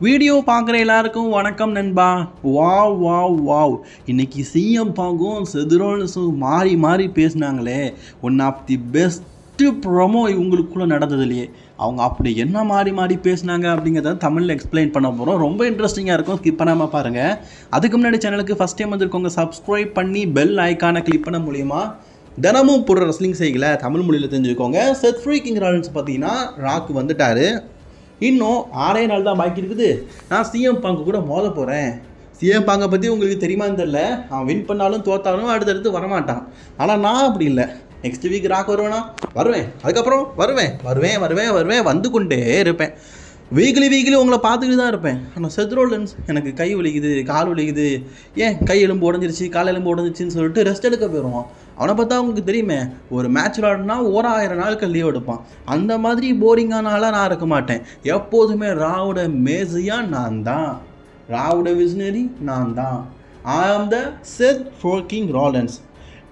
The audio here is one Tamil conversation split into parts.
வீடியோ பார்க்குற எல்லாருக்கும் வணக்கம் நண்பா. Wow wow wow. இன்னைக்கு சிஎம் பாங்கும் செதுரோல்ஸும் மாறி மாறி பேசினாங்களே. One of the best promo இவங்களுக்குள்ளே நடந்ததுலையே அவங்க அப்படி என்ன மாறி மாறி பேசினாங்க அப்படிங்கிறத தமிழில் எக்ஸ்பிளைன் பண்ண போகிறோம் ரொம்ப இன்ட்ரெஸ்டிங்காக இருக்கும். ஸ்கிப் பண்ணாமல் பாருங்கள் அதுக்கு முன்னாடி சேனலுக்கு ஃபஸ்ட் டைம் வந்துருக்கோங்க சப்ஸ்கிரைப் பண்ணி பெல் ஐக்கானை கிளிக் பண்ண மூலியமா தினமும் போடுற ரெஸ்லிங் செய்களை தமிழ் மொழியில் தெரிஞ்சுக்கோங்க. செத் ஃப்ரீ கிங் ராயல்ஸ் பார்த்தீங்கன்னா ராக் வந்துட்டார். இன்னும் ஆறே நாள் தான் பாக்கி இருக்குது. நான் சிஎம் பாங்கு கூட மோத போகிறேன் சிஎம் பாங்கை பற்றி உங்களுக்கு தெரியுமான்னு தெரில அவன் வின் பண்ணாலும் தோத்தாலும் அடுத்தடுத்து வரமாட்டான். ஆனால் நான் அப்படி இல்லை. நெக்ஸ்ட் வீக் ராக் வருவேனா? வருவேன். அதுக்கப்புறம் வருவேன். வருவேன் வருவேன் வருவேன். வந்து கொண்டே இருப்பேன். வீக்லி வீக்லி உங்களை பார்த்துக்கிட்டு தான் இருப்பேன். ஆனால் செத்ரோலன்ஸ் எனக்கு கை வலிக்குது கால் வலிக்குது. ஏன்? கை எலும்பு உடஞ்சிருச்சு கால் எலும்பு உடஞ்சிருச்சுன்னு சொல்லிட்டு ரெஸ்ட் எடுக்க போயிடுவான் அவனை பார்த்தா உங்களுக்கு தெரியுமே ஒரு மேட்ச் விளாடுனா ஓராயிரம் நாளுக்கு லீவ் எடுப்பான். அந்த மாதிரி போரிங்கான ஆளாக நான் இருக்க மாட்டேன். எப்போதுமே ராவோட மேசியாக நான் தான். ராவோட விஸ்னரி நான் தான். ஐ ஆம் த செத் ஃபோர்க்கிங் ராலன்ஸ்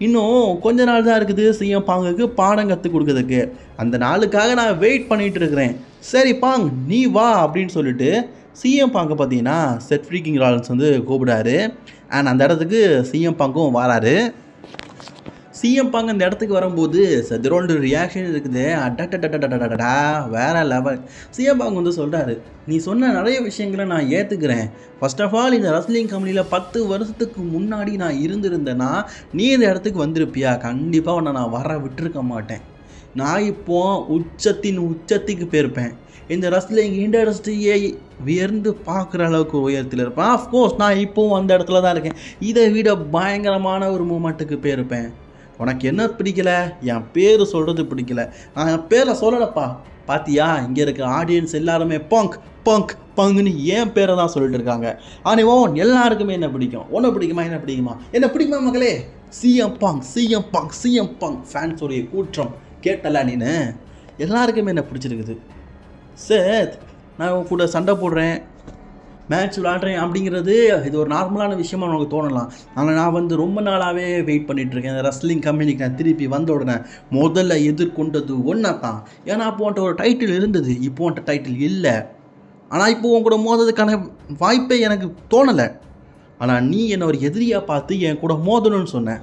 இன்னும் கொஞ்ச நாள் தான் இருக்குது சிஎம் பாங்குக்கு பாடம் கற்றுக் கொடுக்குறதுக்கு. அந்த நாளுக்காக நான் வெயிட் பண்ணிட்டு இருக்கிறேன். சரி பாங் நீ வா அப்படின்னு சொல்லிட்டு சிஎம் பாங்க பார்த்தீங்கன்னா செட் ஃப்ரீக்கிங் ராலன்ஸ் வந்து கூப்பிடாரு அண்ட் அந்த இடத்துக்கு சிஎம் பாங்கும் வராரு. சிஎம் பாங்க இந்த இடத்துக்கு வரும்போது சதிரோல்டு ரியாக்ஷன் இருக்குது. அடடடடடடடா வேற லெவல் சிஎம் பாங்க வந்து சொல்கிறாரு நீ சொன்ன நிறைய விஷயங்களை நான் ஏற்றுக்கிறேன் ஃபர்ஸ்ட் ஆஃப் ஆல் இந்த ரஸ்லிங் கம்பெனியில் பத்து வருஷத்துக்கு முன்னாடி நான் இருந்திருந்தேன்னா நீ இந்த இடத்துக்கு வந்திருப்பியா? கண்டிப்பாக உன்னை நான் வர விட்டுருக்க மாட்டேன். நான் இப்போ உச்சத்தின் உச்சத்துக்கு போயிருப்பேன். இந்த ரஸ்லிங் இண்டஸ்ட்ரியை உயர்ந்து பார்க்குற அளவுக்கு உயரத்தில் இருப்பேன். ஆஃப்கோர்ஸ் நான் இப்போவும் அந்த இடத்துல தான் இருக்கேன். இதை விட பயங்கரமான ஒரு மூமெண்ட்டுக்கு போயிருப்பேன். உனக்கு என்ன பிடிக்கல? என் பேர் சொல்கிறது பிடிக்கல. நான் என் பேரை சொல்லலப்பா. பாத்தியா? இங்கே இருக்க ஆடியன்ஸ் எல்லாருமே பங்க் பங்க் பங்குன்னு ஏன் பேரை தான் சொல்லிட்டு இருக்காங்க. ஆனால் ஓன் எல்லாருக்குமே என்ன பிடிக்கும்? உன்னை பிடிக்குமா? என்ன பிடிக்குமா? என்ன பிடிக்குமா மகளே CM Punk CM Punk CM Punk ஃபேன்ஸோடைய கூற்றம். கேட்டல நீனு? எல்லாருக்குமே என்ன பிடிச்சிருக்குது? சேத் நான் உன் கூட சண்டை போடுறேன். மேட்ச் விளாட்றேன் அப்படிங்கிறது இது ஒரு நார்மலான விஷயமா நமக்கு தோணலாம். ஆனால் நான் வந்து ரொம்ப நாளாகவே வெயிட் பண்ணிட்டு இருக்கேன். இந்த ரெஸ்லிங் கம்பெனிக்கு நான் திருப்பி வந்த உடனே முதல்ல எதிர்கொண்டது ஒன்றா தான் ஏன்னா அப்போ ஒரு டைட்டில் இருந்தது. இப்போ உன்ட்ட டைட்டில் இல்லை. ஆனால் இப்போ உன் கூட மோதுறதுக்கான வாய்ப்பே எனக்கு தோணலை. ஆனால் நீ என்னை ஒரு எதிரியாக பார்த்து என் கூட மோதணும்னு சொன்னேன்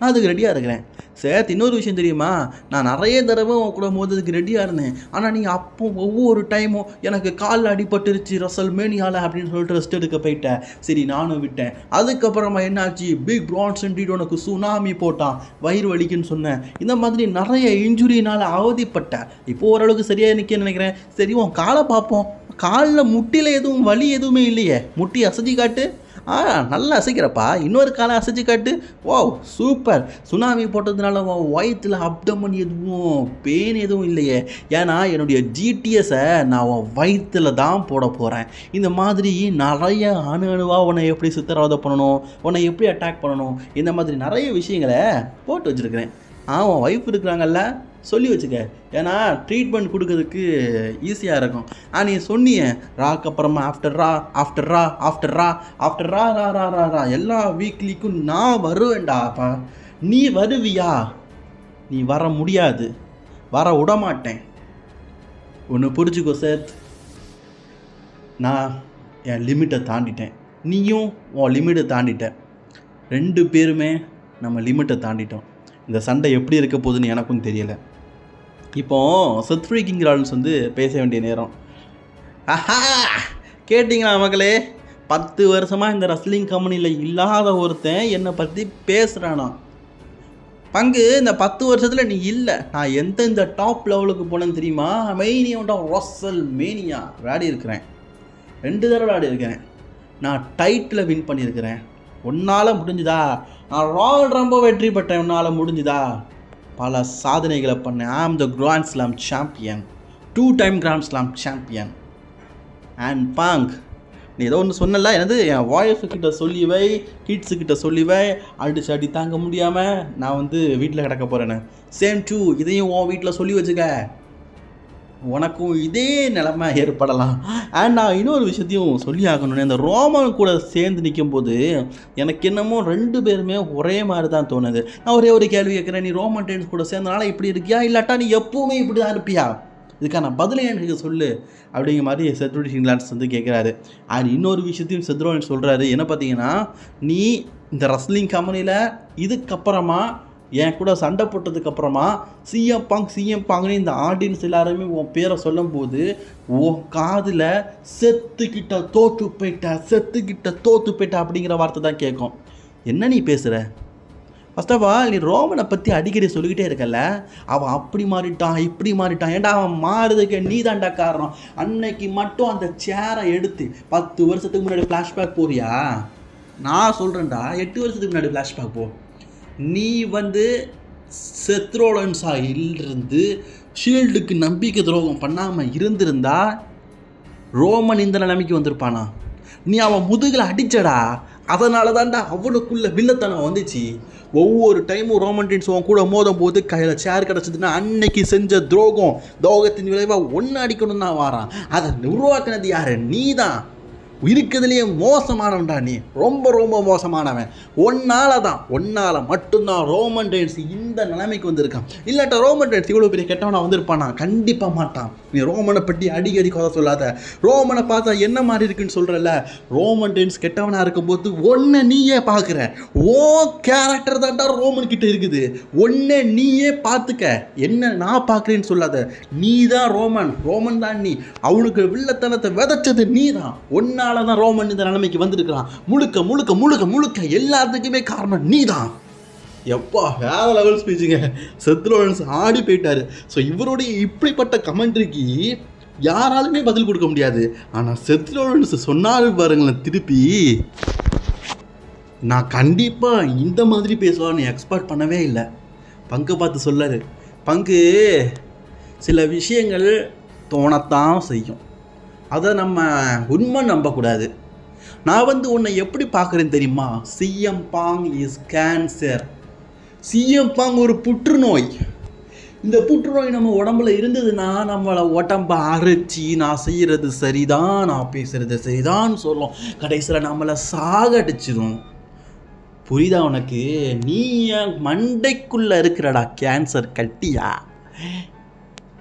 நான் அதுக்கு ரெடியாக இருக்கிறேன். சேத் இன்னொரு விஷயம் தெரியுமா? நான் நிறைய தடவை உன் கூட மோதுறதுக்கு ரெடியாக இருந்தேன். ஆனால் நீ அப்போ ஒவ்வொரு டைமும் எனக்கு காலில் அடிபட்டுருச்சு ரசல் மேனியால அப்படின்னு சொல்லிட்டு ரெஸ்ட் எடுக்க போயிட்டேன் சரி நானும் விட்டேன். அதுக்கப்புறமா என்னாச்சு? பிக் பிரான்சன் டீட் உனக்கு சுனாமி போட்டான். வயிறு வலிக்குன்னு சொன்னேன் இந்த மாதிரி நிறைய இன்ஜுரினால் அவதிப்பட்டேன் இப்போ ஓரளவுக்கு சரியாக நிற்க நினைக்கிறேன். சரி உன் காலை பார்ப்போம். காலில் முட்டியில் எதுவும் வலி எதுவுமே இல்லையே. முட்டி அசதி காட்டு. ஆ நல்லா அசைக்கிறப்பா. இன்னொரு காலை அசைச்சு காட்டு. ஓ சூப்பர். சுனாமி போட்டதுனால உன் வயிற்றில் அப்டமன் எதுவும் பெயின் எதுவும் இல்லையே. ஏன்னா என்னுடைய ஜிடிஎஸை நான் உன் வயிற்றில் தான் போட போகிறேன் இந்த மாதிரி நிறைய அணு அணுவாக உன்னை எப்படி சித்திரவதை பண்ணணும் உன்னை எப்படி அட்டாக் பண்ணணும் இந்த மாதிரி நிறைய விஷயங்களை போட்டு வச்சுருக்கிறேன். ஆ உன் ஒய்ஃப் இருக்கிறாங்கல்ல சொல்லி வச்சுக்க. ஏன்னா ட்ரீட்மெண்ட் கொடுக்கறதுக்கு ஈஸியாக இருக்கும். ஆ நீ சொன்னியே ராக்கு அப்புறமா after Raw after Raw after Raw after Raw Raw Raw Raw Raw. எல்லா வீக்லிக்கும் நான் வருவேன்டாப்பா நீ வருவியா? நீ வர முடியாது. வர விட மாட்டேன் ஒன்று புரிஞ்சுக்கோ சேத் நான் என் லிமிட்டை தாண்டிட்டேன். நீயும் உன் லிமிட்டை தாண்டிட்ட. ரெண்டு பேருமே நம்ம லிமிட்டை தாண்டிட்டோம். இந்த சண்டை எப்படி இருக்க போகுதுன்னு எனக்கும் தெரியலை. இப்போ சத்ஃப்ரீ கிங் ரால்ஸ் வந்து பேச வேண்டிய நேரம். ஆஹா! கேட்டிங்களா மக்களே பத்து வருஷமாக இந்த ரஸ்லிங் கம்பெனியில் இல்லாத ஒருத்தன் என்னை பற்றி பேசுகிறானா பங்கு இந்த பத்து வருஷத்தில் நீ இல்லை. நான் எந்த இந்த டாப் லெவலுக்கு போனேன்னு தெரியுமா? மெயினியோட ரொசல் மேனியா விளையாடி இருக்கிறேன். ரெண்டு தடவை விளையாடி இருக்கிறேன். நான் டைட்டில் வின் பண்ணியிருக்கிறேன். உன்னால் முடிஞ்சுதா? நான் ராயல் ரொம்ப வெற்றி பெற்றேன் உன்னால் முடிஞ்சுதா? பல சாதனைகளை பண்ணேன். I am the grand slam champion two time grand slam champion and Punk நீ ஏதோ ஒன்று சொன்னல எனது என் வாய்ஃபு கிட்ட சொல்லிவை கிட்ஸுக்கிட்ட கிட்ஸு கிட்ட அடிச்சு அடி தாங்க முடியாமல் நான் வந்து வீட்டில் கிடக்க போகிறேன்னு சேம் டூ இதையும் உன் வீட்டில் சொல்லி வச்சுக்க. உனக்கும் இதே நிலமை ஏற்படலாம். அண்ட் நான் இன்னொரு விஷயத்தையும் சொல்லி ஆகணும்னு இந்த ரோமன் கூட சேர்ந்து நிற்கும்போது எனக்கு என்னமோ ரெண்டு பேருமே ஒரே மாதிரி தான் தோணுது. நான் ஒரே ஒரு கேள்வி கேட்குறேன் நீ ரோமன் டென்ஸ் கூட சேர்ந்தனால இப்படி இருக்கியா? இல்லாட்டா நீ எப்பவுமே இப்படி தான் இருப்பியா? இதுக்கான பதிலை எனக்கு சொல்லு. அப்படிங்கிற மாதிரி செத்ரோலின்ஸ் இங்கிலாண்ட்ஸ் வந்து கேட்குறாரு. அண்ட் இன்னொரு விஷயத்தையும் செத்ரோலின்ஸ் சொல்கிறாரு என்ன பார்த்தீங்கன்னா நீ இந்த ரஸ்லிங் கம்பெனியில் இதுக்கப்புறமா என் கூட சண்டை போட்டதுக்கு அப்புறமா சிஎம் பாங் சிஎம் பாங்னு இந்த ஆடியன்ஸ் எல்லாருமே உன் பேரை சொல்லும்போது உன் காதில் செத்துக்கிட்ட தோத்து போயிட்ட செத்துக்கிட்ட தோத்து போயிட்ட அப்படிங்கிற வார்த்தை தான் கேட்கும். என்ன நீ பேசுகிற ஃபஸ்ட் ஆஃப் ஆல் நீ ரோமனை பற்றி அடிக்கடி சொல்லிக்கிட்டே இருக்கல அவன் அப்படி மாறிட்டான் இப்படி மாறிட்டான். ஏன்டா அவன் மாறுறதுக்கு நீ தாண்டா காரணம்? அன்னைக்கு மட்டும் அந்த சேரை எடுத்து பத்து வருஷத்துக்கு முன்னாடி ஃப்ளாஷ்பேக் போறியா? நான் சொல்கிறேன்டா எட்டு வருஷத்துக்கு முன்னாடி ஃப்ளாஷ்பேக் போ. நீ வந்து செத்ரோலன்ஸா இருந்து ஷீல்டுக்கு நம்பிக்கை துரோகம் பண்ணாமல் இருந்திருந்தா ரோமன் இந்த நிலைமைக்கு வந்திருப்பானா? நீ அவன் முதுகில் அடிச்சடா. அதனால தான்டா அவனுக்குள்ள வில்லத்தனம் வந்துச்சு. ஒவ்வொரு டைமும் ரோமன்டின்ஸ் அவன் கூட மோதும் போது கையில் சேர் கிடச்சதுன்னா அன்னைக்கு செஞ்ச துரோகம் துரோகத்தின் விளைவாக ஒன்று அடிக்கணும் தான் வாரான். அதை உருவாக்குனது யார்? நீ தான் இருக்கிறதுலேயே மோசமானவன்டா நீ. ரொம்ப ரொம்ப மோசமானவன். ஒன்னால தான் ஒன்னால மட்டும்தான் ரோமன் டேன்ஸ் இந்த நிலைமைக்கு வந்திருக்கான். இல்லாட்டா ரோமன் டென்ஸ் இவ்வளோ பெரிய கெட்டவனா வந்திருப்பானா? கண்டிப்பாக மாட்டான். நீ ரோமனை பற்றி அடிக்கடி கொதை சொல்லாத. ரோமனை பார்த்தா என்ன மாதிரி இருக்குன்னு சொல்கிறல்ல ரோமன் டென்ஸ் கெட்டவனாக இருக்கும்போது ஒன்றை நீயே பார்க்குற ஓ கேரக்டர் தான்டா ரோமன் கிட்ட இருக்குது. ஒன்றை நீயே பார்த்துக்க என்ன நான் பார்க்குறேன்னு சொல்லாத. நீ தான் ரோமன் ரோமன் தான் நீ. அவனுக்கு வில்லத்தனத்தை விதைச்சது நீ தான் ஒன்னால தான் ரோமன் இந்த நிலைமைக்கு வந்திருக்கிறான். முழுக்க முழுக்க முழுக்க முழுக்க எல்லாத்துக்குமே காரணம் நீ தான் எப்பா வேற லெவல் ஸ்பீச்சுங்க செத்ரோலன்ஸ் ஆடி போயிட்டாரு. ஸோ இவருடைய இப்படிப்பட்ட கமெண்ட்ரிக்கு யாராலுமே பதில் கொடுக்க முடியாது. ஆனால் செத்ரோலன்ஸ் சொன்னாரு பாருங்களேன் திருப்பி. நான் கண்டிப்பாக இந்த மாதிரி பேசுவான்னு எக்ஸ்பெக்ட் பண்ணவே இல்லை. பங்கு பார்த்து சொல்லாரு. பங்கு சில விஷயங்கள் தோணத்தான் செய்யும். அதை நம்ம உண்மை நம்பக்கூடாது. நான் வந்து உன்னை எப்படி பார்க்குறேன் தெரியுமா? சிஎம் பாங் இஸ் கேன்சர் சிஎம் பாங் ஒரு புற்றுநோய். இந்த புற்றுநோய் நம்ம உடம்புல இருந்ததுன்னா நம்மளை உடம்ப அரைச்சி நான் செய்கிறது சரிதான் நான் பேசுகிறது சரிதான் சொல்லும். கடைசியில் நம்மளை சாகடிச்சிடும் புரியுதா உனக்கு? நீ என் மண்டைக்குள்ளே இருக்கிறடா கேன்சர் கட்டியா?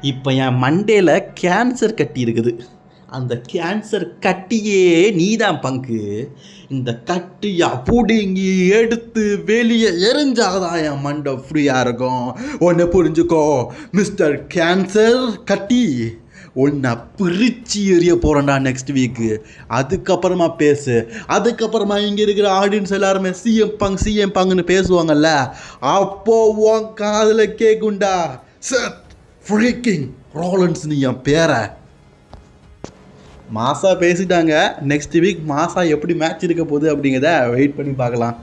இப்போ என் மண்டையில் கேன்சர் கட்டி இருக்குது. அந்த கேன்சர் கட்டியே நீதான் பங்கு. இந்த கட்டியை பிடுங்கி எடுத்து வெளியே எரிஞ்சாதான் என் மண்டை ஃப்ரீயாக இருக்கும். ஒன்று புரிஞ்சுக்கோ மிஸ்டர் கேன்சர் கட்டி உன்னை பிரிச்சு எறிய போகிறேன்டா நெக்ஸ்ட் வீக்கு அதுக்கப்புறமா பேசு. அதுக்கப்புறமா இங்கே இருக்கிற ஆடியன்ஸ் எல்லாருமே சிஎம் பங் சிஎம் பங்குன்னு பேசுவாங்கல்ல அப்போ உன் காதில் கேட்குண்டா சத் ஃப்ரீக்கிங் ரோலன்ஸ் நீ என் பேரை. மாசா பேசிட்டாங்க. நெக்ஸ்ட் வீக் மாசா எப்படி மேட்ச் இருக்க போகுது அப்படிங்கிறத வெயிட் பண்ணி பார்க்கலாம்.